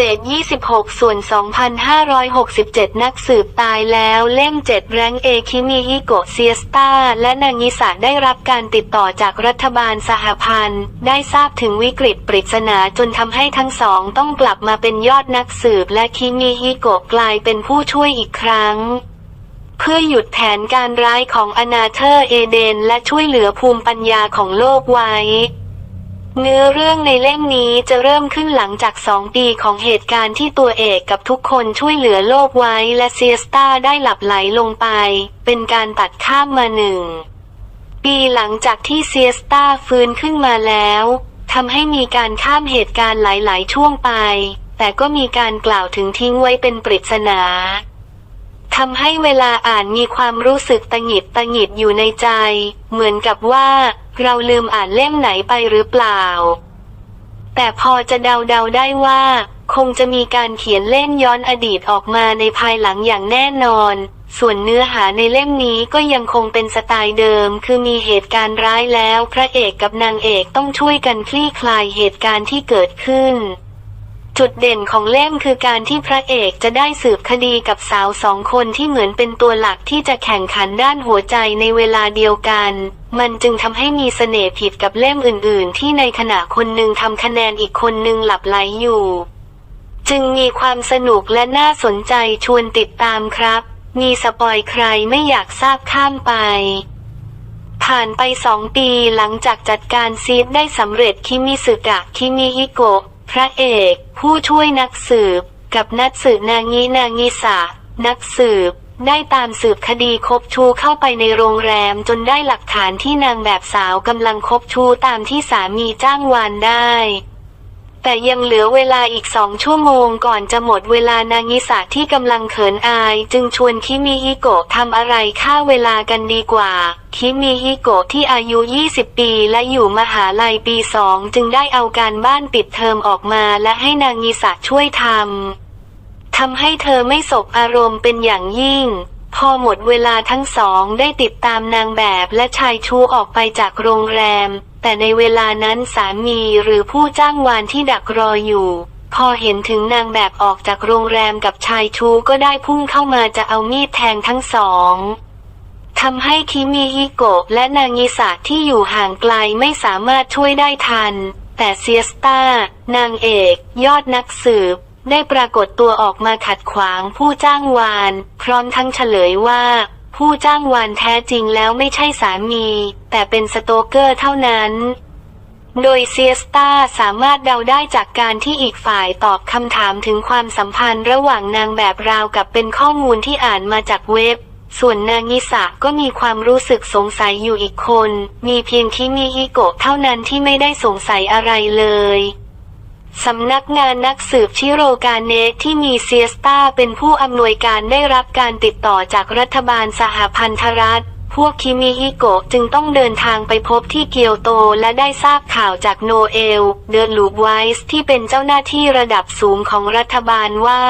เศษ 26 ส่วน 2,567 นักสืบตายแล้วเล่ม7แรงเอคิมิฮิโกะเซียสตาและนางิสะได้รับการติดต่อจากรัฐบาลสหพันธ์ ได้ทราบถึงวิกฤตปริศนาจนทำให้ทั้งสองต้องกลับมาเป็นยอดนักสืบและคิมิฮิโกะกลายเป็นผู้ช่วยอีกครั้งเพื่อหยุดแผนการร้ายของอนาเธอร์เอเดน และช่วยเหลือภูมิปัญญาของโลกไว้ เนื้อเรื่องในเล่มนี้จะเริ่มขึ้นหลังจากสองปีของเหตุการณ์ที่ตัวเอกกับทุกคนช่วยเหลือโลกไว้และเซียสตาได้หลับไหลลงไป เป็นการตัดข้ามมาหนึ่งปีหลังจากที่เซียสตาฟื้นขึ้นมาแล้วทำให้มีการข้ามเหตุการณ์หลาย ๆ ช่วงไป แต่ก็มีการกล่าวถึงทิ้งไว้เป็นปริศนา ทำให้เวลาอ่านมีความรู้สึกตังหงิดตังหงิดอยู่ในใจ เหมือนกับว่า เราลืมอ่านเล่มไหนไปหรือเปล่า แต่พอจะเดาเดาๆได้ว่า คงจะมีการเขียนเล่นย้อนอดีตออกมาในภายหลังอย่างแน่นอน ส่วนเนื้อหาในเล่มนี้ก็ยังคงเป็นสไตล์เดิม คือมีเหตุการณ์ร้ายแล้ว พระเอกกับนางเอกต้องช่วยกันคลี่คลายเหตุการณ์ที่เกิดขึ้น จุดเด่นของเล่มคือการที่พระเอกจะได้สืบคดีกับสาวสองคนที่เหมือนเป็นตัวหลักที่จะแข่งขันด้านหัวใจในเวลาเดียวกัน มันจึงทำให้มีเสน่ห์ผิดกับเล่มอื่น ๆ ที่ในขณะคนหนึ่งทำคะแนนอีกคนหนึ่งหลับไหลอยู่ จึงมีความสนุกและน่าสนใจชวนติดตามครับ มีสปอยใครไม่อยากทราบข้ามไปผ่านไปสองปีหลังจากจัดการซีดได้สำเร็จคิมิสึกะคิมิฮิโกะ พระเอก ผู้ช่วยนักสืบ กับนักสืบนางีนางีสานักสืบ ได้ตามสืบคดีคบชูเข้าไปในโรงแรมจนได้หลักฐานที่นางแบบสาวกำลังคบชูตามที่สามีจ้างวานได้ แต่ยังเหลือเวลาอีกสองชั่วโมงก่อนจะหมดเวลานางิสะที่กำลังเขินอาย จึงชวนคิมิฮิโกะทำอะไรฆ่าเวลากันดีกว่า คิมิฮิโกะที่อายุ 20 ปีและอยู่มหาลัยปีสองจึงได้เอาการบ้านปิดเทอมออกมาและให้นางิสะช่วยทำทำให้เธอไม่สบอารมณ์เป็นอย่างยิ่ง พอหมดเวลาทั้งสองได้ติดตามนางแบบและชายชูออกไปจากโรงแรม แต่ในเวลานั้นสามีหรือผู้จ้างวานที่ดักรออยู่ พอเห็นถึงนางแบบออกจากโรงแรมกับชายชูก็ได้พุ่งเข้ามาจะเอามีดแทงทั้งสองทำให้คิมิฮิโกะและนางิสะที่อยู่ห่างไกลไม่สามารถช่วยได้ทัน แต่เซียสตานางเอก ยอดนักสืบ ได้ปรากฏตัวออกมาขัดขวางผู้จ้างวาน พร้อมทั้งเฉลยว่า ผู้จ้างวานแท้จริงแล้วไม่ใช่สามี แต่เป็นสโตเกอร์เท่านั้น โดยเซียสตาสามารถเดาได้จากการที่อีกฝ่ายตอบคำถามถึงความสัมพันธ์ระหว่างนางแบบราวกับเป็นข้อมูลที่อ่านมาจากเว็บส่วนนางงิสะก็มีความรู้สึกสงสัยอยู่อีกคน มีเพียงที่มีฮิโกะเท่านั้นที่ไม่ได้สงสัยอะไรเลย สำนักงานนักสืบชิโรกาเนที่มีเซียสตาเป็นผู้อำนวยการได้รับการติดต่อจากรัฐบาลสหพันธรัฐ พวกคิมิฮิโกะจึงต้องเดินทางไปพบที่เกียวโตและได้ทราบข่าวจากโนเอล เดอลูบไวส์ที่เป็นเจ้าหน้าที่ระดับสูงของรัฐบาลว่า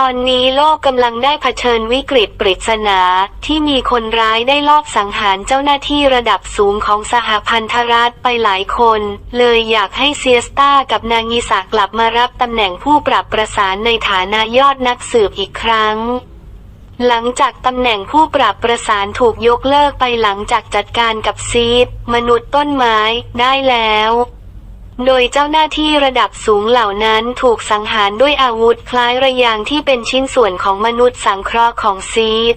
ตอนนี้โลกกำลังได้เผชิญวิกฤตปริศนา ที่มีคนร้ายได้ลอบสังหารเจ้าหน้าที่ระดับสูงของสหพันธรัฐไปหลายคน เลยอยากให้เซียสตากับนางิสากลับมารับตำแหน่งผู้ปรับประสานในฐานะยอดนักสืบอีกครั้งหลังจากตำแหน่งผู้ปรับประสานถูกยกเลิกไปหลังจากจัดการกับซีดมนุษย์ต้นไม้ได้แล้ว โดยเจ้าหน้าที่ระดับสูงเหล่านั้นถูกสังหารด้วยอาวุธคล้ายระยางที่เป็นชิ้นส่วนของมนุษย์สังเคราะห์ของซีด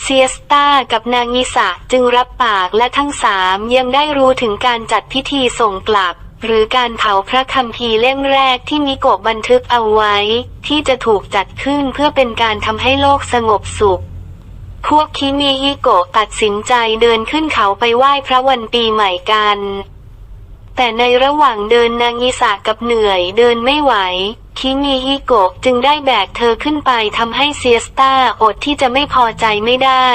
เซียสตากับนางงิสะจึงรับปากและทั้งสามยังได้รู้ถึงการจัดพิธีส่งกลับ หรือการเผาพระคัมภีร์เล่มแรกที่มิโกะบันทึกเอาไว้ ที่จะถูกจัดขึ้นเพื่อเป็นการทำให้โลกสงบสุข พวกคิมิฮิโกะตัดสินใจเดินขึ้นเขาไปไหว้พระวันปีใหม่กัน แต่ในระหว่างเดินนางงิสากับเหนื่อยเดินไม่ไหว คิมีฮิโกะจึงได้แบกเธอขึ้นไปทำให้เซียสตาอดที่จะไม่พอใจไม่ได้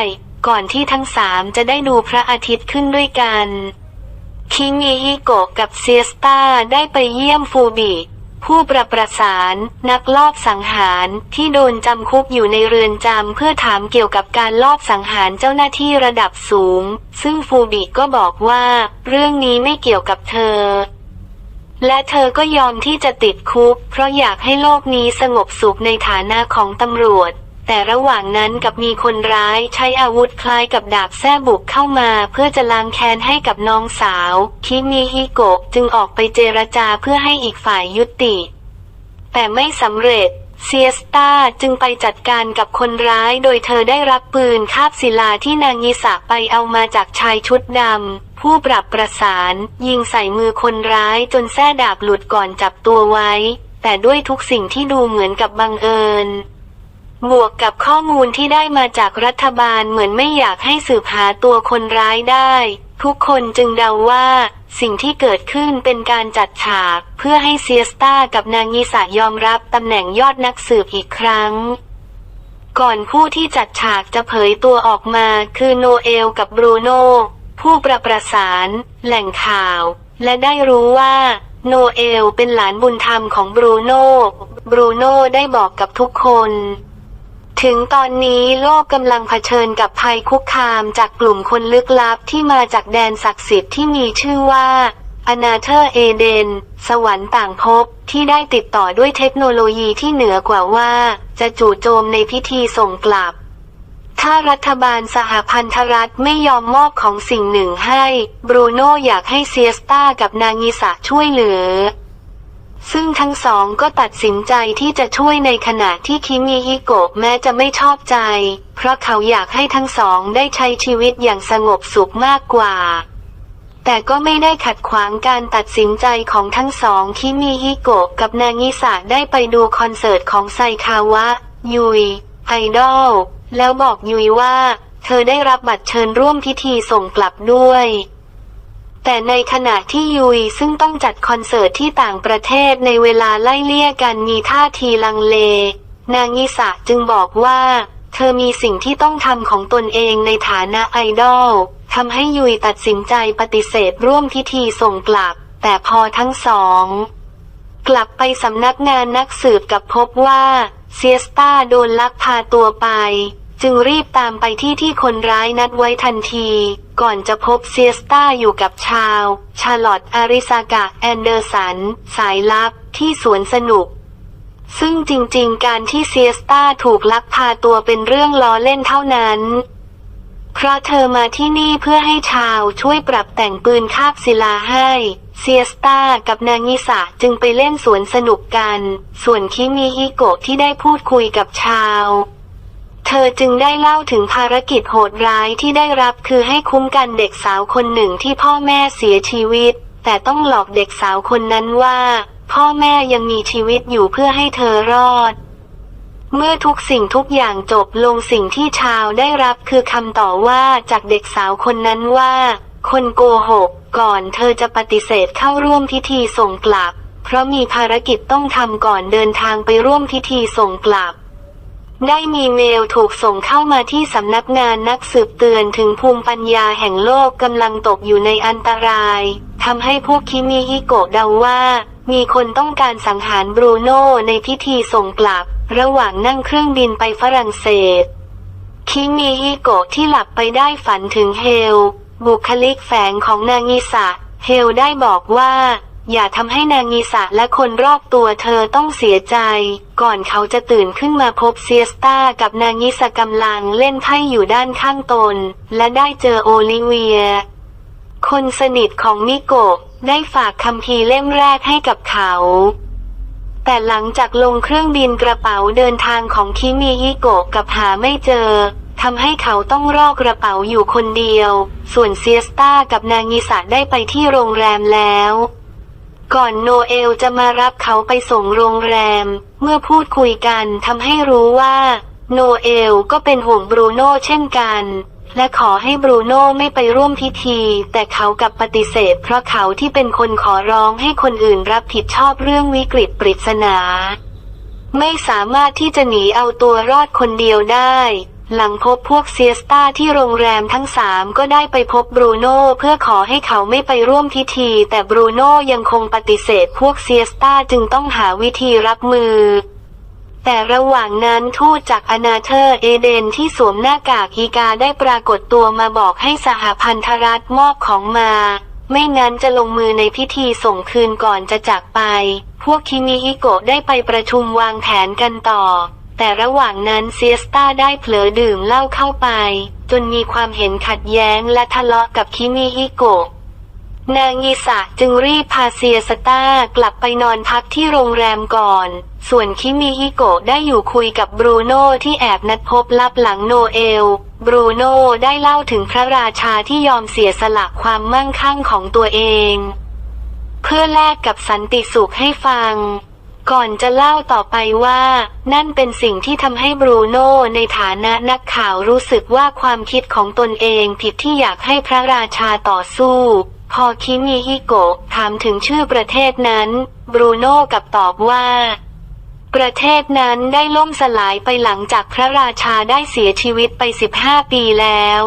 ก่อนที่ทั้งสามจะได้ดูพระอาทิตย์ขึ้นด้วยกัน คิมีฮิโกะกับเซียสตาได้ไปเยี่ยมฟูบิ ผู้ประประสาน นักลอบสังหารที่โดนจำคุกอยู่ในเรือนจำเพื่อถามเกี่ยวกับการลอบสังหารเจ้าหน้าที่ระดับสูง ซึ่งฟูบิก็บอกว่า เรื่องนี้ไม่เกี่ยวกับเธอ และเธอก็ยอมที่จะติดคุก เพราะอยากให้โลกนี้สงบสุขในฐานะของตำรวจ แต่ระหว่างนั้นกับมีคนร้ายใช้อาวุธคล้ายกับดาบแส้บุกเข้ามาเพื่อจะล้างแค้นให้กับน้องสาวคิมิฮิโกะจึงออกไปเจรจาเพื่อให้อีกฝ่ายยุติ แต่ไม่สำเร็จเซียสตาจึงไปจัดการกับคนร้ายโดยเธอได้รับปืนคาบศิลาที่นางยิสะไปเอามาจากชายชุดดำ ผู้ปรับประสาน ยิงใส่มือคนร้ายจนแส้ดาบหลุดก่อนจับตัวไว้ แต่ด้วยทุกสิ่งที่ดูเหมือนกับบังเอิญ บวกกับข้อมูลที่ได้มาจากรัฐบาลเหมือนไม่อยากให้สืบหาตัวคนร้ายได้ ทุกคนจึงเดาว่า สิ่งที่เกิดขึ้นเป็นการจัดฉาก เพื่อให้เซียสตากับนางยิสะยอมรับตำแหน่งยอดนักสืบอีกครั้ง ก่อนผู้ที่จัดฉากจะเผยตัวออกมาคือโนเอลกับบรูโนผู้ประประสาน แหล่งข่าว และได้รู้ว่า โนเอลเป็นหลานบุญธรรมของบรูโนบรูโนได้บอกกับทุกคน ถึงตอนนี้โลกกำลังเผชิญกับภัยคุกคามจากกลุ่มคนลึกลับที่มาจากแดนศักดิ์สิทธิ์ที่มีชื่อว่าอนาเธอร์เอเดน สวรรค์ต่างภพที่ได้ติดต่อด้วยเทคโนโลยีที่เหนือกว่าว่า จะจู่โจมในพิธีส่งกลับ ถ้ารัฐบาลสหพันธรัฐไม่ยอมมอบของสิ่งหนึ่งให้ บรูโน่อยากให้เซียสตากับนางิสะช่วยเหลือ ซึ่งทั้งสองก็ตัดสินใจที่จะช่วยในขณะที่คิมิฮิโกะแม้จะไม่ชอบใจ เพราะเขาอยากให้ทั้งสองได้ใช้ชีวิตอย่างสงบสุขมากกว่า แต่ก็ไม่ได้ขัดขวางการตัดสินใจของทั้งสองคิมิฮิโกะกับนางิสะได้ไปดูคอนเสิร์ตของไซคาวะ ยุย ไอดอล แล้วบอกยุยว่า เธอได้รับบัตรเชิญร่วมพิธีส่งกลับด้วย แต่ในขณะที่ยุยซึ่งต้องจัดคอนเสิร์ตที่ต่างประเทศในเวลาไล่เลี่ยกันมีท่าทีลังเล นางยิสะจึงบอกว่า เธอมีสิ่งที่ต้องทำของตนเองในฐานะไอดอลทำให้ยุยตัดสินใจปฏิเสธร่วมพิธีส่งกลับ แต่พอทั้งสอง กลับไปสำนักงานนักสืบกับพบว่าเซียสตาโดนลักพาตัวไป จึงรีบตามไปที่ที่คนร้ายนัดไว้ทันที ก่อนจะพบเซียสตาอยู่กับชาว ชาร์ลอตอาริซากะแอนเดอร์สัน สายลับ ที่สวนสนุก ซึ่งจริงๆ การที่เซียสตาถูกลักพาตัวเป็นเรื่องล้อเล่นเท่านั้นเพราะเธอมาที่นี่เพื่อให้ชาวช่วยปรับแต่งปืนคาบศิลาให้ เซียสตากับนางงิสะจึงไปเล่นสวนสนุกกัน ส่วนคิมิฮิโกะที่ได้พูดคุยกับชาว เธอจึงได้เล่าถึงภารกิจโหดร้ายที่ได้รับคือให้คุ้มกันเด็กสาวคนหนึ่งที่พ่อแม่เสียชีวิต แต่ต้องหลอกเด็กสาวคนนั้นว่า พ่อแม่ยังมีชีวิตอยู่เพื่อให้เธอรอด เมื่อทุกสิ่งทุกอย่างจบลงสิ่งที่ชาวได้รับคือคำต่อว่าจากเด็กสาวคนนั้นว่า คนโกหก ก่อนเธอจะปฏิเสธเข้าร่วมพิธีส่งกลับ เพราะมีภารกิจต้องทำก่อนเดินทางไปร่วมพิธีส่งกลับ ได้มีเมลถูกส่งเข้ามาที่สำนักงานนักสืบเตือนถึงภูมิปัญญาแห่งโลกกำลังตกอยู่ในอันตราย ทำให้พวกคิมิฮิโกะเดาว่า มีคนต้องการสังหารบรูโน่ในพิธีส่งกลับ ระหว่างนั่งเครื่องบินไปฝรั่งเศส คิมิฮิโกะที่หลับไปได้ฝันถึงเฮล บุคลิกแฝงของนางงิสะ เฮลได้บอกว่า อย่าทำให้นางงิสะและคนรอบตัวเธอต้องเสียใจ ก่อนเขาจะตื่นขึ้นมาพบเซียสตากับนางงิสะกำลังเล่นไพ่อยู่ด้านข้างตน และได้เจอโอลิเวีย คนสนิทของมิโกะได้ฝากคัมภีเล่มแรกให้กับเขา แต่หลังจากลงเครื่องบินกระเป๋าเดินทางของคิมิฮิโกะกับหาไม่เจอทำให้เขาต้องรอกระเป๋าอยู่คนเดียว ส่วนเซียสตากับนางิสะได้ไปที่โรงแรมแล้ว ก่อนโนเอลจะมารับเขาไปส่งโรงแรม เมื่อพูดคุยกันทำให้รู้ว่า โนเอลก็เป็นห่วงบรูโน่เช่นกัน และขอให้บรูโน่ไม่ไปร่วมพิธี แต่เขากลับปฏิเสธ เพราะเขาที่เป็นคนขอร้องให้คนอื่นรับผิดชอบเรื่องวิกฤตปริศนา ไม่สามารถที่จะหนีเอาตัวรอดคนเดียวได้ หลังพบพวกเซียสตาที่โรงแรมทั้งสามก็ได้ไปพบบรูโน่เพื่อขอให้เขาไม่ไปร่วมพิธี แต่บรูโน่ยังคงปฏิเสธพวกเซียสตาจึงต้องหาวิธีรับมือ แต่ระหว่างนั้นทูตจากอนาเธอร์เอเดนที่สวมหน้ากากอีกาได้ปรากฏตัวมาบอกให้สหพันธรัฐมอบของมา ไม่งั้นจะลงมือในพิธีส่งคืนก่อนจะจากไป พวกคิมิฮิโกะได้ไปประชุมวางแผนกันต่อ แต่ระหว่างนั้นเซียสตาได้เผลอดื่มเหล้าเข้าไป จนมีความเห็นขัดแย้งและทะเลาะกับคิมิฮิโกะนางยิสะจึงรีบพาเซียสตากลับไปนอนพักที่โรงแรมก่อน ส่วนคิมิฮิโกะได้อยู่คุยกับบรูโน่ที่แอบนัดพบลับหลังโนเอล บรูโน่ได้เล่าถึงพระราชาที่ยอมเสียสละความมั่งคั่งของตัวเอง เพื่อแลกกับสันติสุขให้ฟัง ก่อนจะเล่าต่อไปว่า นั่นเป็นสิ่งที่ทำให้บรูโน่ในฐานะนักข่าวรู้สึกว่าความคิดของตนเองผิดที่อยากให้พระราชาต่อสู้ พอคิมิฮิโกะถามถึงชื่อประเทศนั้น บรูโน่กับตอบว่า ประเทศนั้นได้ล่มสลายไปหลังจากพระราชาได้เสียชีวิตไป 15 ปีแล้ว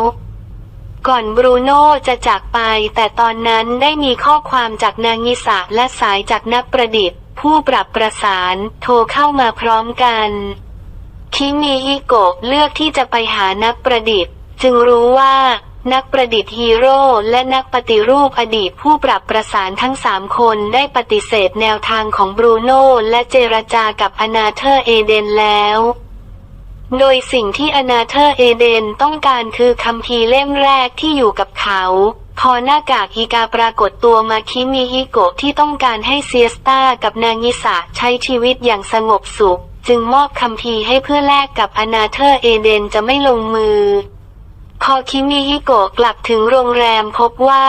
ก่อนบรูโน่จะจากไปแต่ตอนนั้นได้มีข้อความจากนางยิสะและสายจากนักประดิษฐ์ ผู้ปรับประสานโทรเข้ามาพร้อมกันคิมิฮิโกะเลือกที่จะไปหานักประดิษฐ์ จึงรู้ว่า นักประดิษฐ์ฮีโร่และนักปฏิรูปอดีตผู้ปรับประสานทั้งสามคนได้ปฏิเสธแนวทางของบรูโน่และเจรจากับอนาเธอร์เอเดนแล้ว โดยสิ่งที่อนาเธอร์เอเดนต้องการคือคัมภีร์เล่มแรกที่อยู่กับเขา พอหน้ากากฮิกาปรากฏตัวมาคิมิฮิโกะที่ต้องการให้เซียสตากับนางิสะใช้ชีวิตอย่างสงบสุข จึงมอบคัมภีให้เพื่อแลกกับอนาเธอร์เอเดนจะไม่ลงมือ พอคิมิฮิโกะกลับถึงโรงแรมพบว่า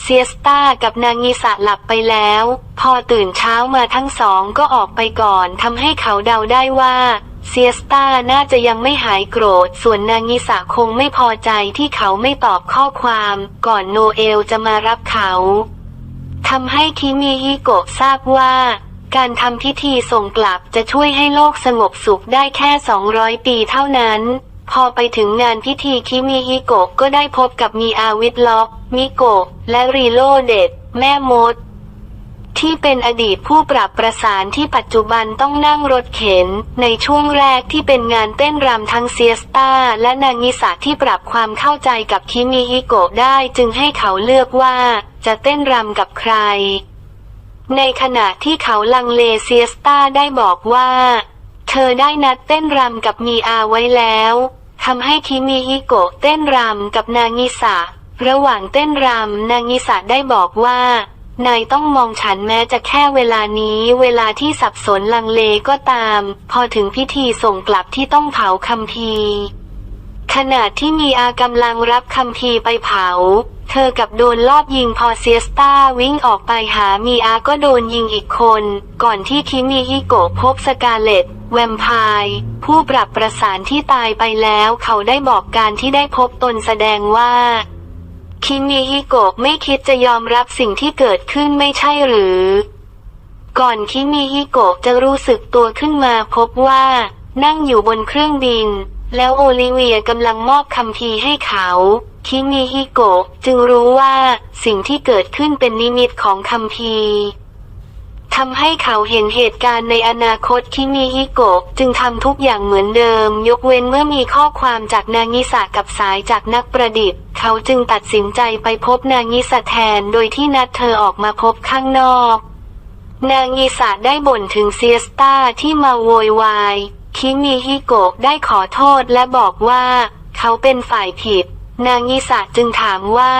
เซียสตากับนางิสะหลับไปแล้ว พอตื่นเช้ามาทั้งสองก็ออกไปก่อนทำให้เขาเดาได้ว่า เซียสตาน่าจะยังไม่หายโกรธ ส่วนนางยิสะคงไม่พอใจที่เขาไม่ตอบข้อความ ก่อนโนเอลจะมารับเขาทำให้คิมิฮิโกะทราบว่า การทำพิธีส่งกลับจะช่วยให้โลกสงบสุขได้แค่ 200 ปีเท่านั้น พอไปถึงงานพิธีคิมิฮิโกะก็ได้พบกับมีอาวิทล็อก มิโกะและรีโลเดตแม่มด ที่เป็นอดีตผู้ปรับประสานที่ปัจจุบันต้องนั่งรถเข็น ในช่วงแรกที่เป็นงานเต้นรำทั้งเซียสตาและนางิสาที่ปรับความเข้าใจกับคิมิฮิโกะได้จึงให้เขาเลือกว่า จะเต้นรำกับใคร ในขณะที่เขาลังเลเซียสตาได้บอกว่า เธอได้นัดเต้นรำกับมีอาไว้แล้วทำให้คิมิฮิโกะเต้นรำกับนางิสาระหว่างเต้นรำนางิสาได้บอกว่า นายต้องมองฉันแม้จะแค่เวลานี้ เวลาที่สับสนลังเลก็ตาม พอถึงพิธีส่งกลับที่ต้องเผาคัมภีขณะที่มีอากำลังรับคัมภีไปเผา เธอกับโดนลอบยิงพอเซียสตาวิ่งออกไปหามีอาก็โดนยิงอีกคน ก่อนที่คิมิฮิโกพบสกาเลตแวมไพร์ผู้ปรับประสานที่ตายไปแล้วเขาได้บอกการที่ได้พบตนแสดงว่า คิมิฮิโกะไม่คิดจะยอมรับสิ่งที่เกิดขึ้นไม่ใช่หรือ ก่อนคิมิฮิโกะจะรู้สึกตัวขึ้นมาพบว่า นั่งอยู่บนเครื่องบิน แล้วโอลิเวียกำลังมอบคำพีให้เขา คิมิฮิโกะจึงรู้ว่าสิ่งที่เกิดขึ้นเป็นนิมิตของคำพี ทำให้เขาเห็นเหตุการณ์ในอนาคตคิมิฮิโกะจึงทำทุกอย่างเหมือนเดิม ยกเว้นเมื่อมีข้อความจากนางิสากับสายจากนักประดิษฐ์ เขาจึงตัดสินใจไปพบนางิสาแทนโดยที่นัดเธอออกมาพบข้างนอก นางยิสาได้บ่นถึงเซียสตาที่มาโวยวายคิมิฮิโกะได้ขอโทษและบอกว่า เขาเป็นฝ่ายผิด นางยิสาจึงถามว่า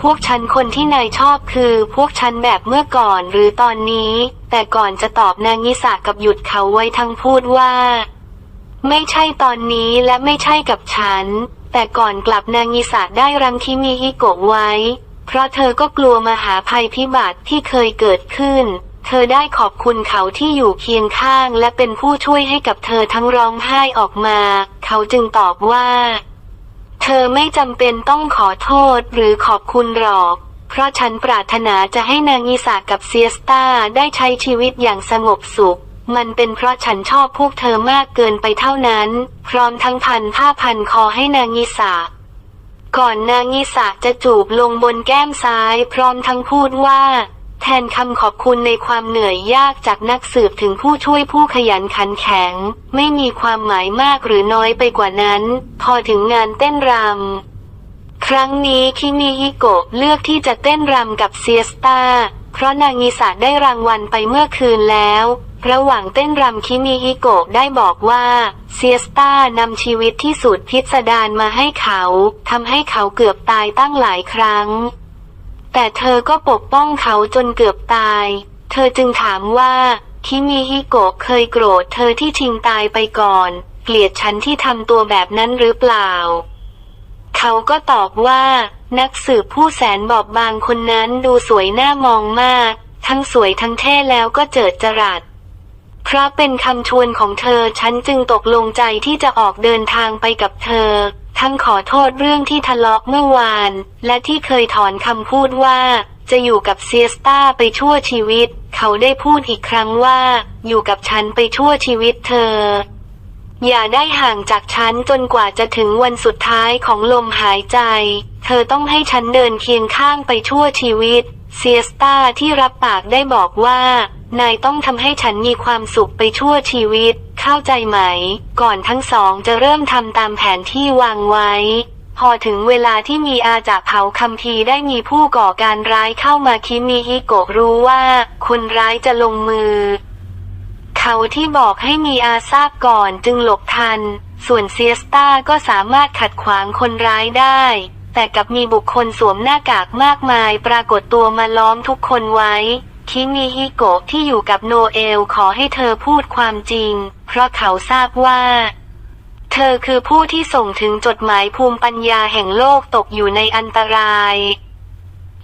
พวกฉันคนที่นายชอบคือพวกฉันแบบเมื่อก่อนหรือตอนนี้ แต่ก่อนจะตอบนางยิสากับหยุดเขาไว้ทั้งพูดว่า ไม่ใช่ตอนนี้และไม่ใช่กับฉัน แต่ก่อนกลับนางยิสาได้รังคิมิฮิโกะไว้ เพราะเธอก็กลัวมหาภัยพิบัติที่เคยเกิดขึ้น เธอได้ขอบคุณเขาที่อยู่เคียงข้างและเป็นผู้ช่วยให้กับเธอทั้งร้องไห้ออกมา เขาจึงตอบว่า เธอไม่จำเป็นต้องขอโทษหรือขอบคุณหรอก เพราะฉันปรารถนาจะให้นางยิสากับเซียสตาได้ใช้ชีวิตอย่างสงบสุข มันเป็นเพราะฉันชอบพวกเธอมากเกินไปเท่านั้น พร้อมทั้งพันผ้าพันคอให้นางยิสาก่อนนางยิสาจะจูบลงบนแก้มซ้าย พร้อมทั้งพูดว่า แทนคำขอบคุณในความเหนื่อยยากจากนักสืบถึงผู้ช่วยผู้ขยันขันแข็ง ไม่มีความหมายมากหรือน้อยไปกว่านั้น พอถึงงานเต้นรำใรั้งนี้คิมิฮิโกะเลือกที่จะเต้นรำกับเซียสตาเพราะนางิสะได้รางวัลไปเมื่อคืนแล้ว ระหว่างเต้นรำคิมิฮิโกะได้บอกว่าเซียสตานำชีวิตที่สุดพิสดารมาให้เขาทำให้เขาเกือบตายตั้งหลายครั้ง แต่เธอก็ปกป้องเขาจนเกือบตาย เธอจึงถามว่าคิมิฮิโกะเคยโกรธเธอที่ชิงตายไปก่อน เกลียดฉันที่ทำตัวแบบนั้นหรือเปล่า เขาก็ตอบว่า นักสืบผู้แสนบอบบางคนนั้นดูสวยน่ามองมาก ทั้งสวยทั้งเท่แล้วก็เจิดจรัสเพราะเป็นคำชวนของเธอฉันจึงตกลงใจที่จะออกเดินทางไปกับเธอ ทั้งขอโทษเรื่องที่ทะเลาะเมื่อวาน และที่เคยถอนคำพูดว่า จะอยู่กับเซียสตาไปชั่วชีวิต เขาได้พูดอีกครั้งว่า อยู่กับฉันไปชั่วชีวิตเธอ อย่าได้ห่างจากฉันจนกว่าจะถึงวันสุดท้ายของลมหายใจ เธอต้องให้ฉันเดินเคียงข้างไปชั่วชีวิต เซียสตาที่รับปากได้บอกว่า นายต้องทำให้ฉันมีความสุขไปชั่วชีวิต เข้าใจไหม ก่อนทั้งสองจะเริ่มทำตามแผนที่วางไว้ พอถึงเวลาที่มีอาจากเผาคัมภีได้มีผู้ก่อการร้ายเข้ามาคิมิฮิโกะรู้ว่าคนร้ายจะลงมือ เขาที่บอกให้มีอาทราบก่อนจึงหลบทัน ส่วนเซียสตาก็สามารถขัดขวางคนร้ายได้แต่กับมีบุคคลสวมหน้ากากมากมายปรากฏตัวมาล้อมทุกคนไว้ คิมิฮิโกะที่อยู่กับโนเอลขอให้เธอพูดความจริง เพราะเขาทราบว่า เธอคือผู้ที่ส่งถึงจดหมายภูมิปัญญาแห่งโลกตกอยู่ในอันตราย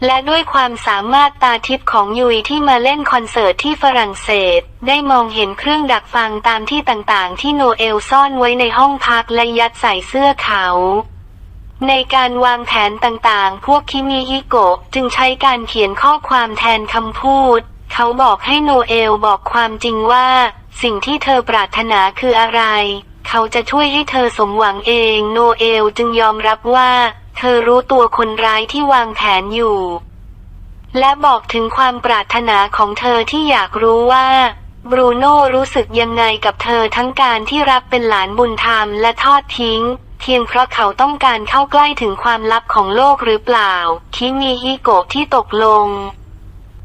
และด้วยความสามารถตาทิพย์ของยุยที่มาเล่นคอนเสิร์ตที่ฝรั่งเศส ได้มองเห็นเครื่องดักฟังตามที่ต่างๆ ที่โนเอลซ่อนไว้ในห้องพักและยัดใส่เสื้อเขา ในการวางแผนต่างๆ พวกคิมิฮิโกะจึงใช้การเขียนข้อความแทนคำพูด เขาบอกให้โนเอลบอกความจริงว่า สิ่งที่เธอปรารถนาคืออะไร เขาจะช่วยให้เธอสมหวังเอง โนเอลจึงยอมรับว่า เธอรู้ตัวคนร้ายที่วางแผนอยู่ และบอกถึงความปรารถนาของเธอที่อยากรู้ว่า บรูโน่รู้สึกยังไงกับเธอทั้งการที่รับเป็นหลานบุญธรรมและทอดทิ้ง เพียงเพราะเขาต้องการเข้าใกล้ถึงความลับของโลกหรือเปล่า คิมิฮิโกะที่ตกลง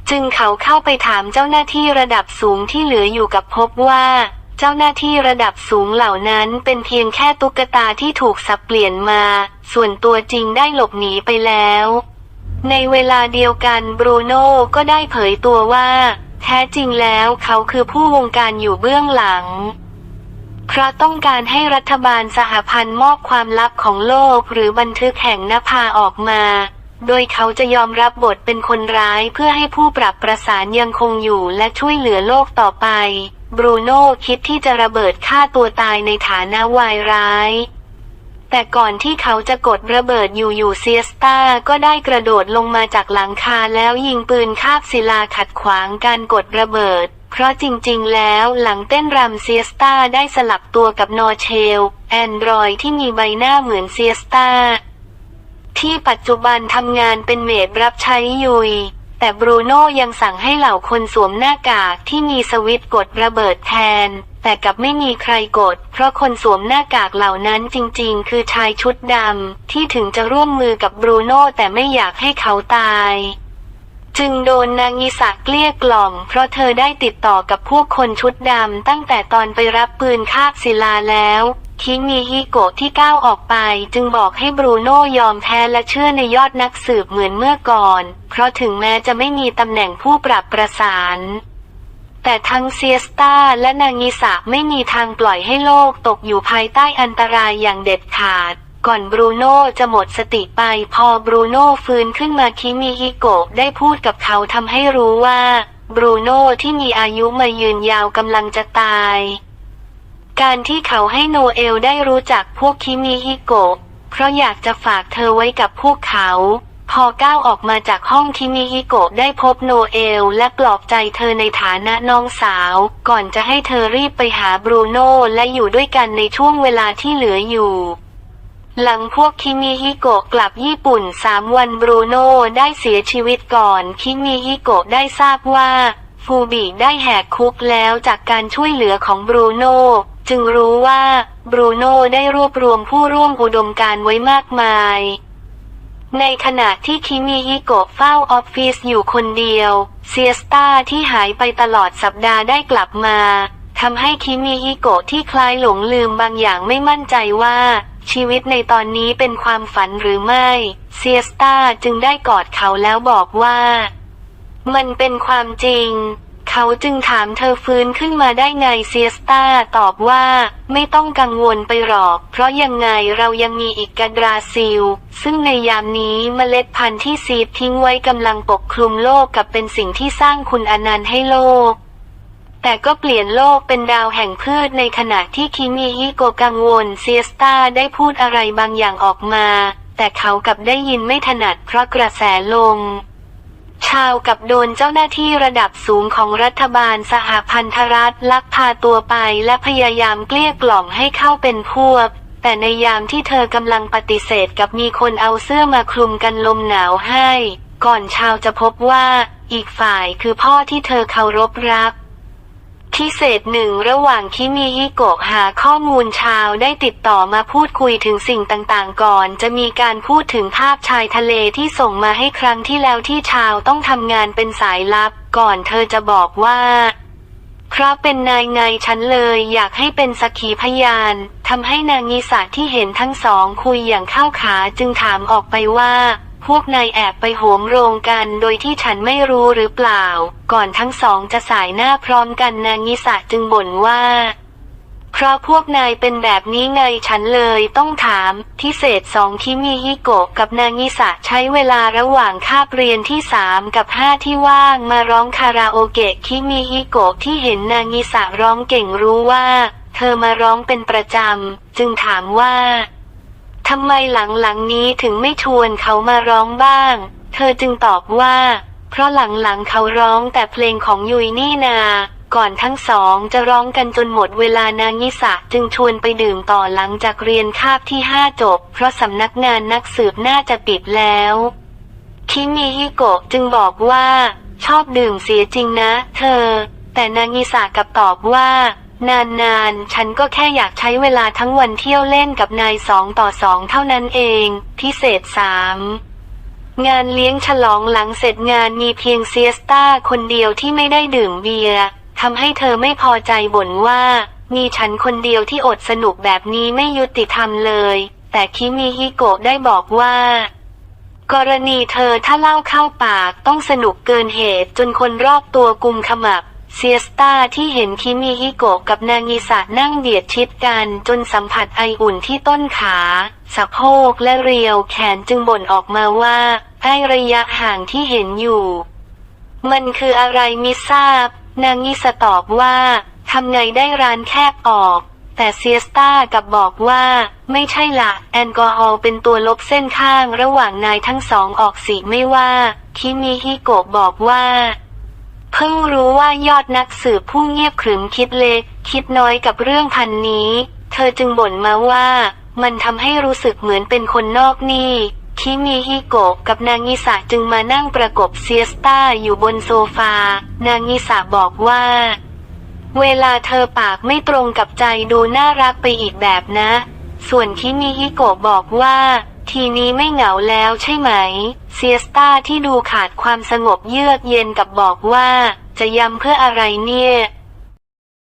จึงเขาเข้าไปถามเจ้าหน้าที่ระดับสูงที่เหลืออยู่กับพบว่า เจ้าหน้าที่ระดับสูงเหล่านั้นเป็นเพียงแค่ตุ๊กตาที่ถูกสับเปลี่ยนมา ส่วนตัวจริงได้หลบหนีไปแล้ว ในเวลาเดียวกันบรูโน่ก็ได้เผยตัวว่า แท้จริงแล้วเขาคือผู้วงการอยู่เบื้องหลัง เพราะต้องการให้รัฐบาลสหพันธ์มอบความลับของโลกหรือบันทึกแห่งนภาออกมา โดยเขาจะยอมรับบทเป็นคนร้ายเพื่อให้ผู้ปรับประสานยังคงอยู่และช่วยเหลือโลกต่อไป บรูโน่คิดที่จะระเบิดฆ่าตัวตายในฐานะวายร้าย แต่ก่อนที่เขาจะกดระเบิดอยู่อยู่เซียสตาก็ได้กระโดดลงมาจากหลังคาแล้วยิงปืนคาบศิลาขัดขวางการกดระเบิด เพราะจริงๆ แล้วหลังเต้นรำเซียสตาได้สลับตัวกับนอเชล แอนดรอยที่มีใบหน้าเหมือนเซียสตาที่ปัจจุบันทำงานเป็นเมดรับใช้ยุย แต่บรูโน่ยังสั่งให้เหล่าคนสวมหน้ากากที่มีสวิตกดระเบิดแทน แต่กับไม่มีใครกด เพราะคนสวมหน้ากากเหล่านั้นจริงๆ คือชายชุดดำที่ถึงจะร่วมมือกับบรูโน่แต่ไม่อยากให้เขาตาย จึงโดนนางอิสะเกลี้ยกล่อม เพราะเธอได้ติดต่อกับพวกคนชุดดำตั้งแต่ตอนไปรับปืนคาบศิลาแล้วคิมิฮิโกะที่ก้าวออกไป จึงบอกให้บรูโน่ยอมแพ้และเชื่อในยอดนักสืบเหมือนเมื่อก่อน เพราะถึงแม้จะไม่มีตำแหน่งผู้ปรับประสาน แต่ทั้งเซียสตาและนางิสะไม่มีทางปล่อยให้โลกตกอยู่ภายใต้อันตรายอย่างเด็ดขาด ก่อนบรูโน่จะหมดสติไปพอบรูโน่ฟื้นขึ้นมาคิมิฮิโกะได้พูดกับเขาทำให้รู้ว่า บรูโน่ที่มีอายุมายืนยาวกำลังจะตาย การที่เขาให้โนเอลได้รู้จักพวกคิมิฮิโกะเพราะอยากจะฝากเธอไว้กับพวกเขา พอก้าวออกมาจากห้องคิมิฮิโกะได้พบโนเอลและปลอบใจเธอในฐานะน้องสาว ก่อนจะให้เธอรีบไปหาบรูโน่และอยู่ด้วยกันในช่วงเวลาที่เหลืออยู่ หลังพวกคิมิฮิโกะกลับญี่ปุ่นสามวันบรูโน่ได้เสียชีวิตก่อน คิมิฮิโกะได้ทราบว่า ฟูบิได้แหกคุกแล้วจากการช่วยเหลือของบรูโน่จึงรู้ว่าบรูโน่ได้รวบรวมผู้ร่วมอุดมการไว้มากมาย ในขณะที่คิมิฮิโกะเฝ้าออฟฟิศอยู่คนเดียว เซียสตาที่หายไปตลอดสัปดาห์ได้กลับมาทำให้คิมิฮิโกะที่คล้ายหลงลืมบางอย่างไม่มั่นใจว่า ชีวิตในตอนนี้เป็นความฝันหรือไม่ เซียสตาจึงได้กอดเขาแล้วบอกว่า มันเป็นความจริง เขาจึงถามเธอฟื้นขึ้นมาได้ไงเซียสตาตอบว่าไม่ต้องกังวลไปหรอก เพราะยังไงเรายังมีอีกกาดราซิล ซึ่งในยามนี้เมล็ดพันธุ์ที่ซีดทิ้งไว้กำลังปกคลุมโลกกับเป็นสิ่งที่สร้างคุณอนันต์ให้โลก แต่ก็เปลี่ยนโลกเป็นดาวแห่งพืชในขณะที่คิมิฮิโกกังวลเซียสตาได้พูดอะไรบางอย่างออกมา แต่เขากับได้ยินไม่ถนัดเพราะกระแสลมชาวกับโดนเจ้าหน้าที่ระดับสูงของรัฐบาลสหพันธรัฐลักพาตัวไปและพยายามเกลี้ยกล่อมให้เข้าเป็นพวก แต่ในยามที่เธอกำลังปฏิเสธกับมีคนเอาเสื้อมาคลุมกันลมหนาวให้ ก่อนชาวจะพบว่า อีกฝ่ายคือพ่อที่เธอเคารพรัก พิเศษหนึ่งระหว่างคิมิฮิโกะหาข้อมูลชาวได้ติดต่อมาพูดคุยถึงสิ่งต่างๆก่อน จะมีการพูดถึงภาพชายทะเลที่ส่งมาให้ครั้งที่แล้วที่ชาวต้องทำงานเป็นสายลับ ก่อนเธอจะบอกว่าเพราะเป็นนายไงฉันเลยอยากให้เป็นสักขีพยานทำให้นางงีสาที่เห็นทั้งสองคุยอย่างเข้าขาจึงถามออกไปว่า พวกนายแอบไปโหมโรงกันโดยที่ฉันไม่รู้หรือเปล่า ก่อนทั้งสองจะสายหน้าพร้อมกันนางงีสาจึงบ่นว่า เพราะพวกนายเป็นแบบนี้ไงฉันเลยต้องถามพิเศษสองคิมิฮิโกะกับนางงิสะใช้เวลาระหว่างคาบเรียนที่สามกับห้าที่ว่างมาร้องคาราโอเกะคิมิฮิโกะที่เห็นนางงิสะร้องเก่งรู้ว่า เธอมาร้องเป็นประจำ จึงถามว่า ทำไมหลังๆนี้ถึงไม่ชวนเขามาร้องบ้าง เธอจึงตอบว่า เพราะหลังๆเขาร้องแต่เพลงของยุยนี่นา ก่อนทั้งสองจะร้องกันจนหมดเวลานางยิสะจึงชวนไปดื่มต่อหลังจากเรียนคาบที่ห้าจบ เพราะสำนักงานนักสืบน่าจะปิดแล้ว คิมิฮิโกะจึงบอกว่า ชอบดื่มเสียจริงนะ เธอ แต่นางยิสะกลับตอบว่า นานๆ ฉันก็แค่อยากใช้เวลาทั้งวันเที่ยวเล่นกับนายสองต่อสองเท่านั้นเอง พิเศษสามงานเลี้ยงฉลองหลังเสร็จงานมีเพียงเซียสตาคนเดียวที่ไม่ได้ดื่มเบียร์ทำให้เธอไม่พอใจบ่นว่า มีฉันคนเดียวที่อดสนุกแบบนี้ไม่ยุติธรรมเลย แต่คิมิฮิโกะได้บอกว่า กรณีเธอถ้าเล่าเข้าปากต้องสนุกเกินเหตุจนคนรอบตัวกุมขมับ เซียสตาที่เห็นคิมิฮิโกะกับนางิสะนั่งเบียดชิดกันจนสัมผัสไออุ่นที่ต้นขาสะโพกและเรียวแขนจึงบ่นออกมาว่าไอระยะห่างที่เห็นอยู่ มันคืออะไรมิทราบ นางงิสะตอบว่าทำไงได้ร้านแคบออก แต่เซียสตากับบอกว่า ไม่ใช่ละแอลกอฮอล์เป็นตัวลบเส้นข้างระหว่างนายทั้งสองออกสีไม่ว่า คิมิฮิโกะบอกว่า เพิ่งรู้ว่ายอดนักสืบผู้เงียบขรึมคิดเล็ก คิดน้อยกับเรื่องพันนี้ เธอจึงบ่นมาว่ามันทำให้รู้สึกเหมือนเป็นคนนอกนี่คิมิฮิโกะกับนางงิสะจึงมานั่งประกบเซียสตาอยู่บนโซฟา นางงิสะบอกว่า เวลาเธอปากไม่ตรงกับใจดูน่ารักไปอีกแบบนะ ส่วนคิมิฮิโกะบอกว่า ทีนี้ไม่เหงาแล้วใช่ไหม เซียสตาที่ดูขาดความสงบเยือกเย็นกับบอกว่า จะยำเพื่ออะไรเนี่ย